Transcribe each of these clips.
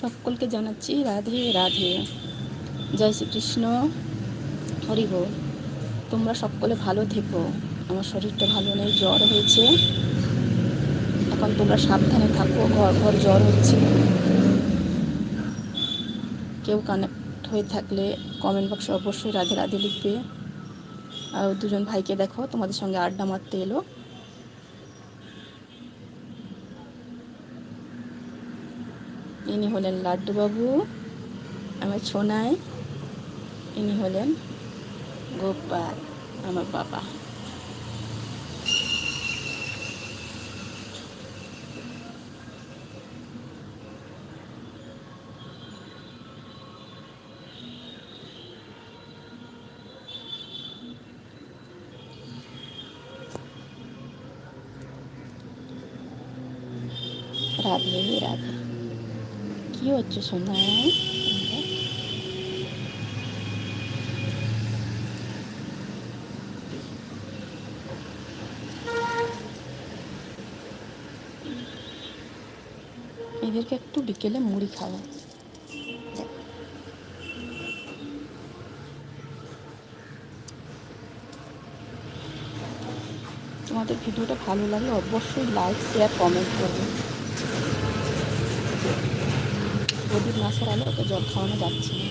সকলকে জানাচ্ছি রাধে রাধে। জয় শ্রীকৃষ্ণ। হরি বল। তোমরা সকলে ভালো থেকো। আমার শরীরটা ভালো নেই, জ্বর হয়েছে। এখন তোমরা সাবধানে থাকো, ঘর ঘর জ্বর হচ্ছে। কেউ কানেক্ট হয়ে থাকলে কমেন্ট বক্সে অবশ্যই রাধে রাধে লিখবে। আর দুজন ভাইকে দেখো, তোমাদের সঙ্গে আড্ডা মারতে এলো। ইনি হলেন লাড্ডুবাবু আমার ছোনাই ইনি হলেন গোপাল আমার বাবা। রাধে রাধে কি হচ্ছে সোনা এদেরকে একটু বিকেলে মুড়ি খাওয়া তোমাদের ভিডিওটা ভালো লাগলে অবশ্যই লাইক শেয়ার কমেন্ট করবে প্রদীপ না আলো ওকে জল খাওয়ানো যাচ্ছে না।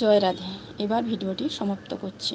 জয় রাধে এবার ভিডিওটি সমাপ্ত করছি।